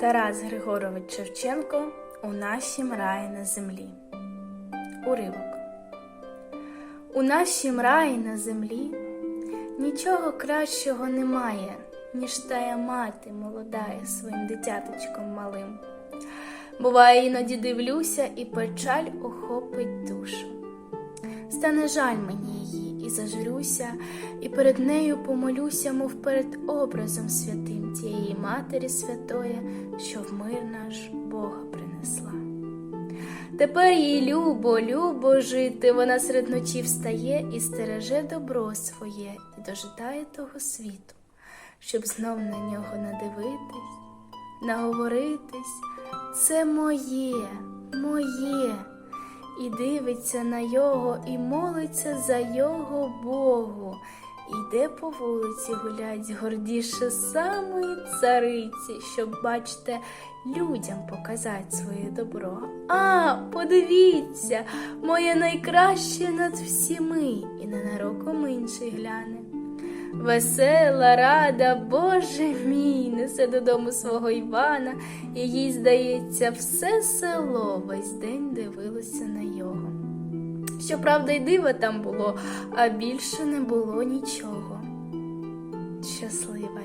Тарас Григорович Шевченко у нашім раї на землі. Уривок. У нашім раї на землі нічого кращого немає, ніж тая мати молодая своїм дитяточком малим. Буває, іноді дивлюся, і печаль охопить душу. Стане жаль мені її, і зажурюся, і перед нею помолюся, мов перед образом святим тієї Матері Святої, що в мир наш Бога принесла. Тепер їй любо, любо жити, вона серед ночі встає і стереже добро своє, і дожидає того світу, щоб знов на нього надивитись, наговоритись. Це моє, моє і дивиться на його, і молиться за його Богу. Йде по вулиці гулять гордіше самої цариці, щоб, бачите, людям показати своє добро. А, подивіться, моє найкраще над всіми, і ненароком інший гляне. Весела, рада, Боже мій, несе додому свого Івана, і їй, здається, все село весь день дивилося на його. Щоправда, й диво там було, а більше не було нічого. Щаслива